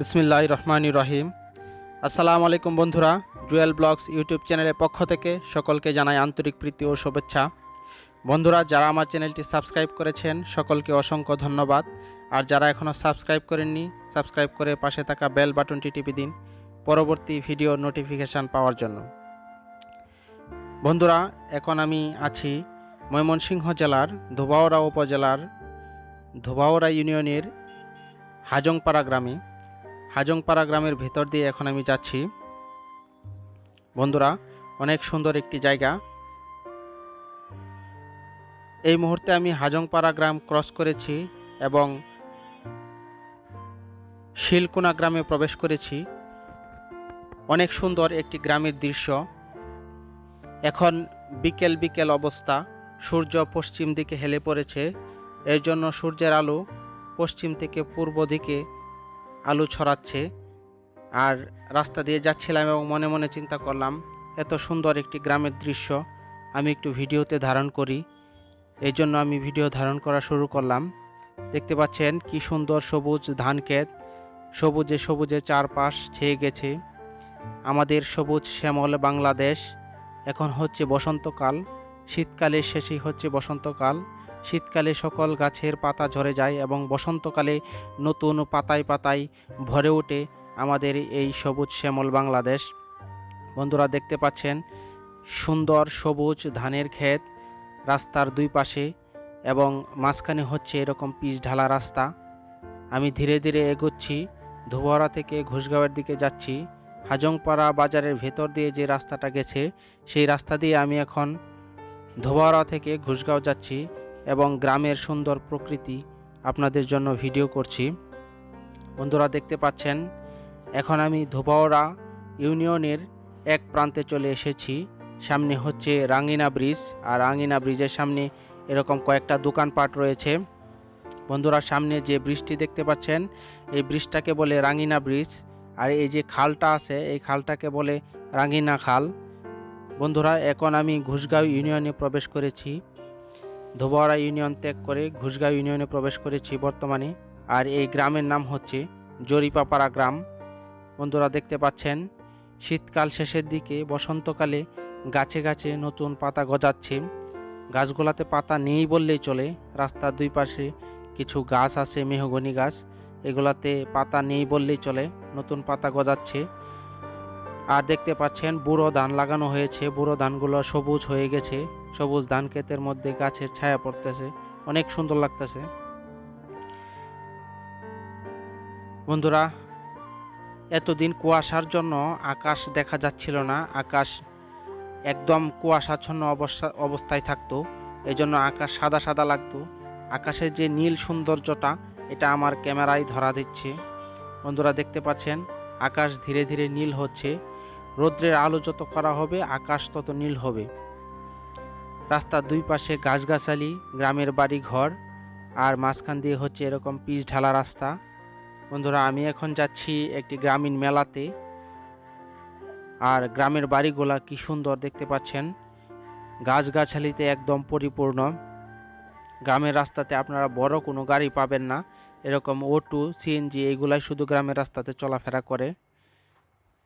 বিসমিল্লাহ রহমানি রহিম আসসালামু আলাইকুম বন্ধুরা জুয়েল ব্লগস ইউটিউব চ্যানেলের পক্ষ থেকে সকলকে জানাই আন্তরিক প্রীতি ও শুভেচ্ছা। বন্ধুরা, যারা আমার চ্যানেলটি সাবস্ক্রাইব করেছেন, সকলকে অসংখ্য ধন্যবাদ। আর যারা এখনও সাবস্ক্রাইব করেননি, সাবস্ক্রাইব করে পাশে থাকা বেল বাটনটি টিপে দিন পরবর্তী ভিডিও নোটিফিকেশান পাওয়ার জন্য। বন্ধুরা, এখন আমি আছি ময়মনসিংহ জেলার ধোবাওড়া উপজেলার ধোবাওড়া ইউনিয়নের হাজংপাড়া গ্রামে। হাজংপাড়া গ্রামের ভেতর দিয়ে এখন আমি যাচ্ছি। বন্ধুরা, অনেক সুন্দর একটি জায়গা। এই মুহূর্তে আমি হাজংপাড়া গ্রাম ক্রস করেছি এবং শিলকোনা গ্রামে প্রবেশ করেছি। অনেক সুন্দর একটি গ্রামের দৃশ্য। এখন বিকেল বিকেল অবস্থা। সূর্য পশ্চিম দিকে হেলে পড়েছে। এর জন্য সূর্যের আলো পশ্চিম থেকে পূর্ব দিকে আলো ছড়াচ্ছে। আর রাস্তা দিয়ে যাচ্ছিলাম এবং মনে মনে চিন্তা করলাম, এত সুন্দর একটি গ্রামের দৃশ্য, আমি একটু ভিডিওতে ধারণ করি। এই জন্য আমি ভিডিও ধারণ করা শুরু করলাম। দেখতে পাচ্ছেন কি সুন্দর সবুজ ধান ক্ষেত। সবুজে সবুজে চারপাশ ছেয়ে গেছে। আমাদের সবুজ শ্যামল বাংলাদেশ। এখন হচ্ছে বসন্তকাল। শীতকালের শেষেই হচ্ছে বসন্তকাল। শীতকালে সকল গাছের পাতা ঝরে যায় এবং বসন্তকালে নতুন পাতায় পাতায় ভরে ওঠে আমাদের এই সবুজ শ্যামল বাংলাদেশ। বন্ধুরা দেখতে পাচ্ছেন, সুন্দর সবুজ ধানের ক্ষেত রাস্তার দুই পাশে এবং মাঝখানে হচ্ছে এরকম পিচ ঢালা রাস্তা। আমি ধীরে ধীরে এগোচ্ছি ধুবরা থেকে ঘোষগাঁওয়ের দিকে যাচ্ছি। হাজংপাড়া বাজারের ভেতর দিয়ে যে রাস্তাটা গেছে, সেই রাস্তা দিয়ে আমি এখন ধোবাড়া থেকে ঘুষগাঁও যাচ্ছি। এবং গ্রামের সুন্দর প্রকৃতি আপনাদের জন্য ভিডিও করছি। বন্ধুরা দেখতে পাচ্ছেন, এখন আমি ধোবাওড়া ইউনিয়নের এক প্রান্তে চলে এসেছি। সামনে হচ্ছে রাঙ্গিনা ব্রিজ, আর রাঙ্গিনা ব্রিজের সামনে এরকম কয়েকটা দোকানপাট রয়েছে। বন্ধুরা, সামনে যে ব্রিজটি দেখতে পাচ্ছেন, এই ব্রিজটাকে বলে রাঙ্গিনা ব্রিজ, আর এই যে খালটা আছে, এই খালটাকে বলে রাঙ্গিনা খাল। বন্ধুরা, এখন আমি ঘুষগাঁও ইউনিয়নে প্রবেশ করেছি। ধোবাড়া ইউনিয়ন ত্যাগ করে ঘুষগাঁও ইউনিয়নে প্রবেশ করেছি বর্তমানে। আর এই গ্রামের নাম হচ্ছে জরিপাপাড়া গ্রাম। বন্ধুরা দেখতে পাচ্ছেন, শীতকাল শেষের দিকে বসন্তকালে গাছে গাছে নতুন পাতা গজাচ্ছে। গাছগুলাতে পাতা নেই বললেই চলে। রাস্তার দুই পাশে কিছু গাছ আছে, মেহগনি গাছ। এগুলাতে পাতা নেই বললেই চলে, নতুন পাতা গজাচ্ছে। আর দেখতে পাচ্ছেন, বুড়ো ধান লাগানো হয়েছে। বুড়ো ধানগুলো সবুজ হয়ে গেছে। সবুজ ধান ক্ষেতের মধ্যে গাছের ছায়া পড়তেছে। অনেক সুন্দর লাগতেছে। বন্ধুরা, এতদিন কুয়াশার জন্য আকাশ দেখা যাচ্ছিল না। আকাশ একদম কুয়াশাচ্ছন্ন অবস্থা অবস্থায় থাকতো। এই জন্য আকাশ সাদা সাদা লাগতো। আকাশের যে নীল সৌন্দর্যটা, এটা আমার ক্যামেরায় ধরা দিচ্ছে। বন্ধুরা, দেখতে পাচ্ছেন? আকাশ ধীরে ধীরে নীল হচ্ছে। রৌদ্রের আলো যত করা হবে, আকাশ তত নীল হবে। রাস্তার দুই পাশে গাছগাছালি, গ্রামের বাড়ি ঘর আর মাঝখান দিয়ে হচ্ছে এরকম পিচ ঢালা রাস্তা। বন্ধুরা, আমি এখন যাচ্ছি একটি গ্রামীণ মেলাতে। আর গ্রামের বাড়িগুলা কি সুন্দর দেখতে পাচ্ছেন। গাছগাছালিতে একদম পরিপূর্ণ। গ্রামের রাস্তাতে আপনারা বড় কোনো গাড়ি পাবেন না। এরকম ওটু সিএনজি এইগুলাই শুধু গ্রামের রাস্তাতে চলাফেরা করে।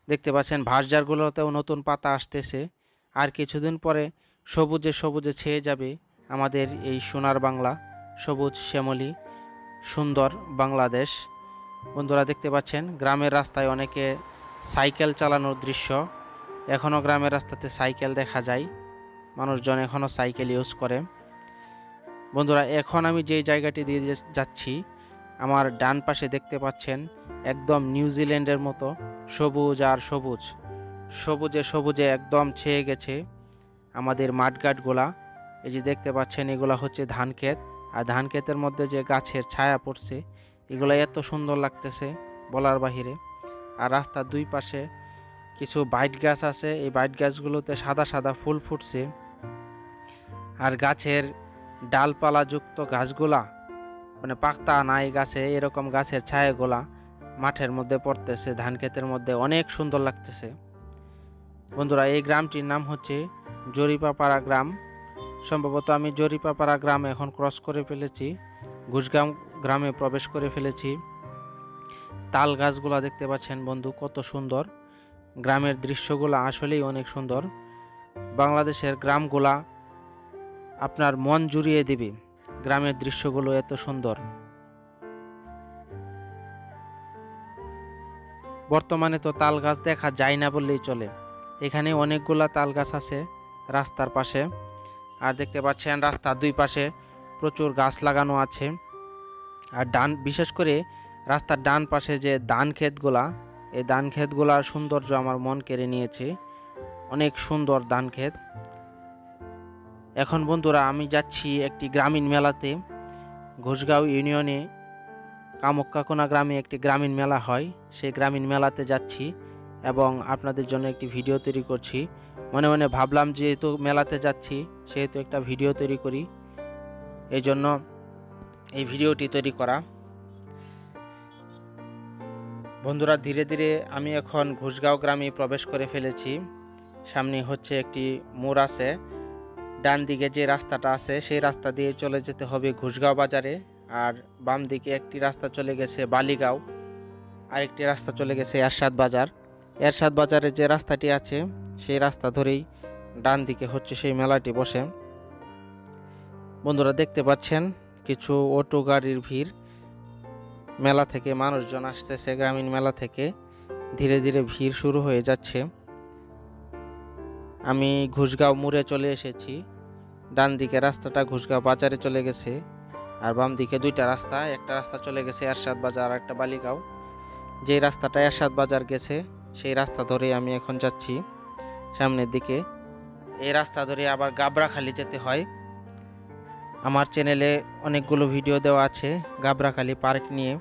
দেখতে পাচ্ছেন, ভাসজারগুলোতেও নতুন পাতা আসতেছে। আর কিছুদিন পরে সবুজে সবুজে ছেয়ে যাবে আমাদের এই সোনার বাংলা, সবুজ শ্যামলী, সুন্দর বাংলাদেশ। বন্ধুরা দেখতে পাচ্ছেন, গ্রামের রাস্তায় অনেকে সাইকেল চালানোর দৃশ্য। এখনও গ্রামের রাস্তাতে সাইকেল দেখা যায়। মানুষজন এখনও সাইকেল ইউজ করে। বন্ধুরা, এখন আমি যেই জায়গাটি দিয়ে যাচ্ছি, আমার ডান পাশে দেখতে পাচ্ছেন একদম নিউজিল্যান্ডের মতো সবুজ আর সবুজ। সবুজে সবুজে একদম ছেয়ে গেছে। আমাদের মাঠঘাটগুলা। এই যে দেখতে পাচ্ছেন, এগুলা হচ্ছে ধান ক্ষেত। আর ধান ক্ষেতের মধ্যে যে গাছের ছায়া পড়ছে, এগুলো এত সুন্দর লাগতেছে বলার বাহিরে। আর রাস্তার দুই পাশে কিছু বাইট গাছ আছে। এই বাইট গাছগুলোতে সাদা সাদা ফুল ফুটছে। আর গাছের ডালপালাযুক্ত গাছগুলা মানে পাক্তা নাই গাছে, এরকম গাছের ছায়াগুলা মাঠের মধ্যে পড়তেছে। ধান ক্ষেতের মধ্যে অনেক সুন্দর লাগতেছে। বন্ধুরা, এই গ্রামটির নাম হচ্ছে জরিপাপাড়া গ্রাম। সম্ভবত আমি জরিপাপাড়া গ্রাম এখন ক্রস করে ফেলেছি ঘুষগাঁও গ্রামে প্রবেশ করে ফেলেছি। তাল গাছগুলা দেখতে পাচ্ছেন বন্ধু, কত সুন্দর। গ্রামের দৃশ্যগুলো আসলেই অনেক সুন্দর। বাংলাদেশের গ্রামগুলা আপনার মন জুড়িয়ে দিবে, গ্রামের দৃশ্যগুলো এত সুন্দর। বর্তমানে তো তাল গাছ দেখা যায় না বললেই চলে। এখানে অনেকগুলা তাল গাছ আছে। রাস্তার পাশে। আর দেখতে পাচ্ছেন রাস্তার দুই পাশে প্রচুর গাছ লাগানো আছে। আর ডান, বিশেষ করে রাস্তার ডান পাশে যে ধান ক্ষেতগুলা, এই ধান ক্ষেতগুলার সৌন্দর্য আমার মন কেড়ে নিয়েছে। অনেক সুন্দর ধান ক্ষেত। এখন বন্ধুরা, আমি যাচ্ছি একটি গ্রামীণ মেলাতে। ঘোষগাঁও ইউনিয়নে কামক্কাকোনা গ্রামে একটি গ্রামীণ মেলা হয়। সেই গ্রামীণ মেলাতে যাচ্ছি এবং আপনাদের জন্য একটি ভিডিও তৈরি করছি। মনে মনে ভাবলাম যেহেতু মেলাতে যাচ্ছি, সেহেতু একটা ভিডিও তৈরি করি। এই জন্য এই ভিডিওটি তৈরি করা। বন্ধুরা, ধীরে ধীরে আমি এখন ঘুষগাঁও গ্রামে প্রবেশ করে ফেলেছি। সামনে হচ্ছে একটি মোড় আছে। ডান দিকে যে রাস্তাটা আছে, সেই রাস্তা দিয়ে চলে যেতে হবে ঘুষগাঁও বাজারে। আর বাম দিকে একটি রাস্তা চলে গেছে বালিগাঁও। আরেকটি রাস্তা চলে গেছে এরশাদ বাজার। এরশাদ বাজারে যে রাস্তাটি আছে, সেই রাস্তা ধরেই ডান দিকে হচ্ছে সেই মেলাটি বসে। বন্ধুরা দেখতে পাচ্ছেন, কিছু অটো গাড়ির ভিড়। মেলা থেকে মানুষজন আসতেছে, গ্রামীণ মেলা থেকে ধীরে ধীরে ভিড় শুরু হয়ে যাচ্ছে। আমি ঘুষগাঁও মোড়ে চলে এসেছি। ডান দিকে রাস্তাটা ঘুষগাঁও বাজারে চলে গেছে, আর বাম দিকে দুইটা রাস্তা, একটা রাস্তা চলে গেছে এরশাদ বাজার আর একটা বালিগাঁও। যে রাস্তাটা এরশাদ বাজার গেছে সেই রাস্তা ধরে আমি এখন যাচ্ছি, সামনের দিকে। এই রাস্তা ধরে আবার গাবরাখালি যেতে হয়। আমার চ্যানেলে অনেকগুলো ভিডিও দেওয়া আছে, গাবরাখালি পার্ক নিয়ে।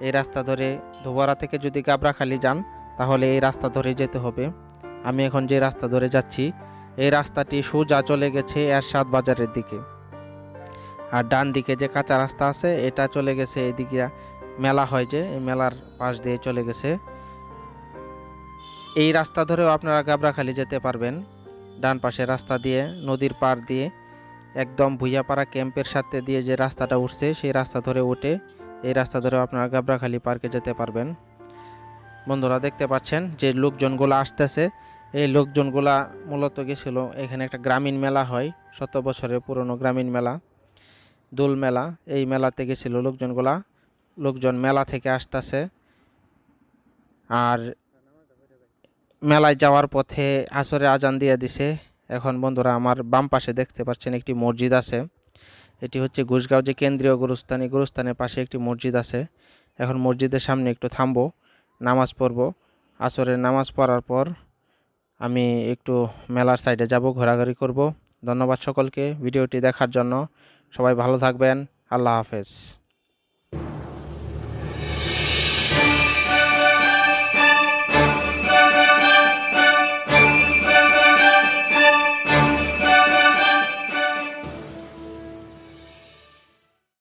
এই রাস্তা ধরে ধোবরা থেকে যদি গাবরাখালি যান, তাহলে এই রাস্তা ধরে যেতে হবে। আমি এখন যে রাস্তা ধরে যাচ্ছি, এই রাস্তাটি সোজা চলে গেছে এরশাদ বাজারের দিকে। আর ডান দিকে যে কাঁচা রাস্তা আছে, এটা চলে গেছে এদিকে, মেলা হয় যে, এই মেলার পাশ দিয়ে চলে গেছে। এই রাস্তা ধরেও আপনারা গাবরাখালি যেতে পারবেন। ডান পাশে রাস্তা দিয়ে, নদীর পার দিয়ে, একদম ভুইয়াপাড়া ক্যাম্পের সাথে দিয়ে যে রাস্তাটা উঠছে, সেই রাস্তা ধরে উঠে এই রাস্তা ধরেও আপনারা গাবরাখালি পার্কে যেতে পারবেন। বন্ধুরা, দেখতে পাচ্ছেন যে লোকজনগুলো আসতেছে। এই লোকজনগুলা মূলত গেছিল এখানে একটা গ্রামীণ মেলা হয়, শত বছরের পুরনো গ্রামীণ মেলা, দোল মেলা। এই মেলাতে গেছিল লোকজনগুলা। লোকজন মেলা থেকে আসতেছে। আর মেলায় যাওয়ার পথে আসরে আজান দিয়ে দিছে। এখন বন্ধুরা আমার বাম পাশে দেখতে পাচ্ছেন একটি মসজিদ আছে। এটি হচ্ছে ঘুষগাঁও যে কেন্দ্রীয় গুরুস্থান গুরুস্থানের পাশে একটি মসজিদ আছে। এখন মসজিদের সামনে একটু থামবো, নামাজ পড়ব। আসরের নামাজ পড়ার পর আমি একটু মেলার সাইডে যাব, ঘোরাঘুরি করব। ধন্যবাদ সকলকে ভিডিওটি দেখার জন্য। সবাই ভালো থাকবেন। আল্লাহ হাফেজ।